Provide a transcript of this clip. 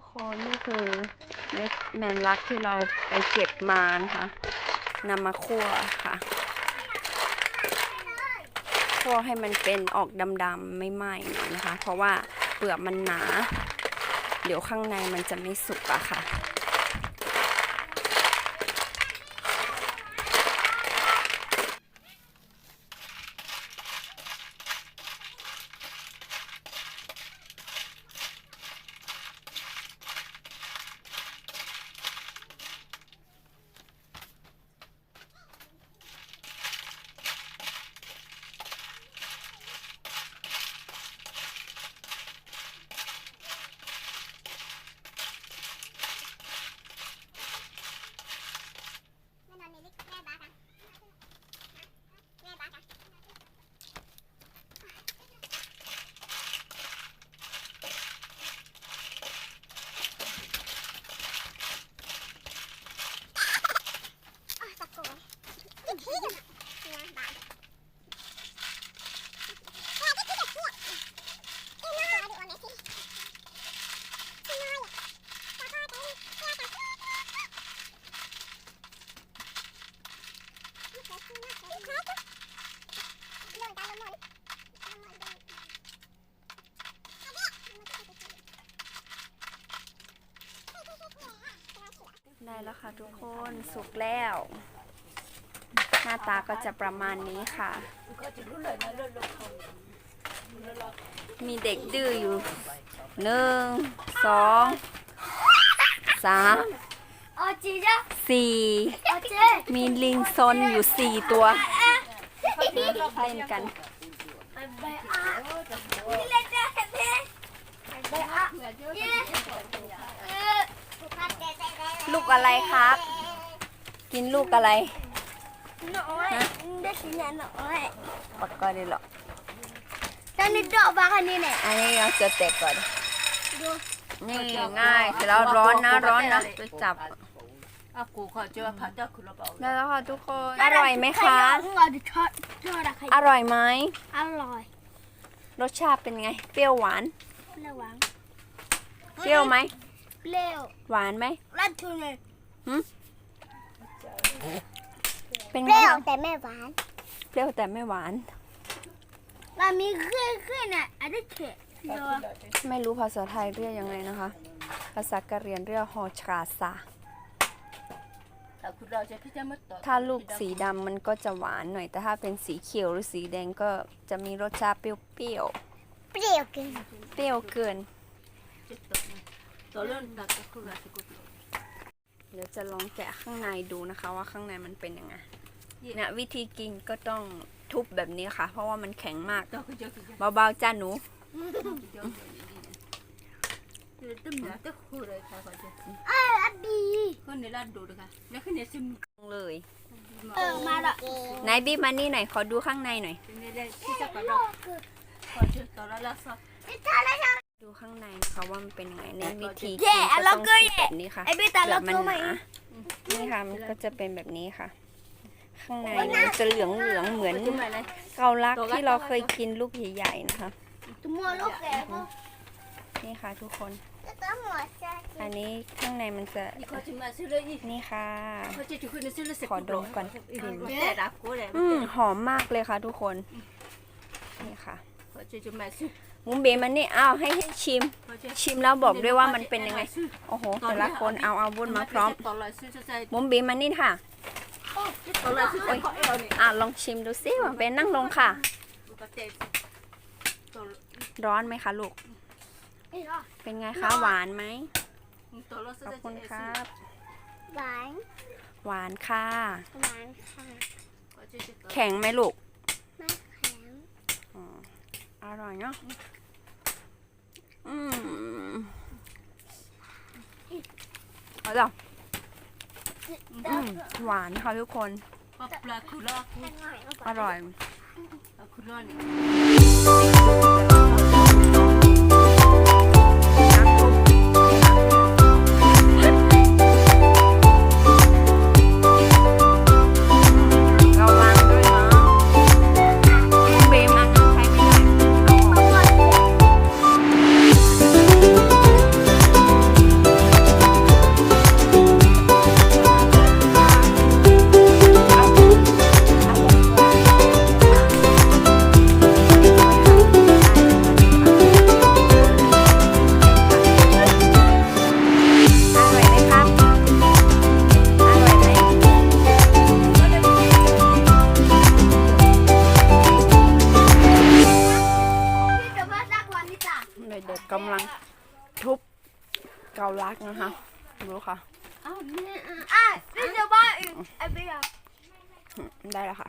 กคนนี่คือเม็ดแมนลักที่เราไปเก็บมานะคะนำมาคั่วค่ะคั่วให้มันเป็นออกดำๆไม่ไหม้หน่อยนะคะ เพราะว่าเปลือกมันหนา เดี๋ยวข้างในมันจะไม่สุกอะค่ะ แม่นอนนี่แม่บ้ากันแม่บ้ากันอ๋อตะโกนอีกทีหนึ่งแม่บ้าแม่ได้ที่เด็กพวกอีน้อยดูว่าแม่สิอีน้อยอะขอโทษด้วยแม่ค่ะ ได้แล้วค่ะทุกคนสุกแล้ว หน้าตาก็จะประมาณนี้ค่ะ มีเด็กดื้ออยู่หนึ่งสองสามสี่มีลิงซนอยู่สี่ตัวเล่นกันเลูกอะไรครับ กินลูกอะไร Nói, đây chỉ là nói. ปักก็ได้หรอก Tao đi đọ vào cái này nè. อันนี้ยังจะเตะก่อนนี่ง่ายเสร็จแล้วร้อนนะร้อนนะไปจับอากูเขาจะว่าพัดจะคือเราเปล่าได้แล้วค่ะทุกคน อร่อยไหมคะ Ngồi đi cho cho là อร่อยไหม ăn rồi. รสชาติเป็นไง เปรี้ยวหวาน Leo quán. เปรี้ยวไหม Leo. หวานไหม Lát thôi này. เป็นไง Leo คะแต่ไม่หวานเปรี้ยวแต่ไม่หวาน เรามีขึ้นขึ้นอะอันนี้เข็ดเนาะไม่รู้ภาษาไทยเรียกยังไงนะคะ ภาษากะเหรียนเรียกฮอชาซาแต่คุณเราจะพี่จะมาต่อถ้าลูกสีดำมันก็จะหวานหน่อย แต่ถ้าเป็นสีเขียวหรือสีแดงก็จะมีรสชาติเปรี้ยวเปรี้ยวกินๆเปรี้ยวเกิน ต่อเรื่องตัดก็คือเราจะกูเดี๋ยวจะลองแกะข้างในดูนะคะ ว่าข้างในมันเป็นยังไงเนี่ยวิธีกินก็ต้องทุบแบบนี้ค่ะ เพราะว่ามันแข็งมากต่อคือเจอคือเจอเบาๆจ้าหนูเจอเจอตึ้มนะตึ้งคู่เลยค่ะเขาจะเอออันดีคนในร้านดูนะคะแล้วคนในซิมเลยเออมาละไหนบีบมานี่หน่อยขอดูข้างในหน่อย ในเรื่องที่จะกระโดดขอจุดต่อแล้วละซอดูข้างในนะคะว่ามันเป็นยังไงในวิธีกินแย่ก็เราต้องเคยทุบแบบนี้ค่ะไอ้เบต้าเปลืเราอกมันตัวหใหม่ นานี่ค่ะมันก็จะเป็นแบบนี้ค่ะ ข้างในมันจะเหลืองเหลืองๆเหมือนจุ่มอะไรเกาลักที่เราเคยกินลูกใหญ่ๆนะคะ ตัวลูกแก่ก็นี่ค่ะทุกคนตัวหมดจะอันนี้ข้างในมันจะอีกเขาจะมาซื้อเลยอีกนี่ค่ะเขาจะจุดคนในซื้อเลยเสร็จขอดมก่อนแต่รับกูเลยอืมหอมมากเลยค่ะทุกคน นี่ค่ะเขาจะจะมาซื้อ มุ้งเบมันนี่อ้าวให้ให้ชิมเขาจะชิมแล้วบอกด้วยว่ามันเป็นยังไง โอ้โห แต่ละคนเอาอาวุธมาพร้อมต่อเลยซื้อจะใส่มุ้งเบมันนี่ค่ะต่อเลยซื้อจะขอเอวนี่อะลองชิมดูสิว่าเป็นนั่งลงค่ะก็เตะต่อร้อนไหมคะลูกนี่ก็เป็นไงคะหวานไหมต่อเลยซื้ขออบจะคุณครับ หวาน หวานค่ะ หวานค่ะ แข็งไหมลูกไม่แข็งอ๋ออ ร่อยเนาะอืมเอาจ้ะอืมหวานค่ะทุกคนก็ปลาคุล่าคุอร่อย อร่อย กำลังทุบเกาลักนะคะ ดูค่ะ อ้าวแม่อะอะนี่จะบ้าอีกไอ้เบียร์ได้แล้วค่ะ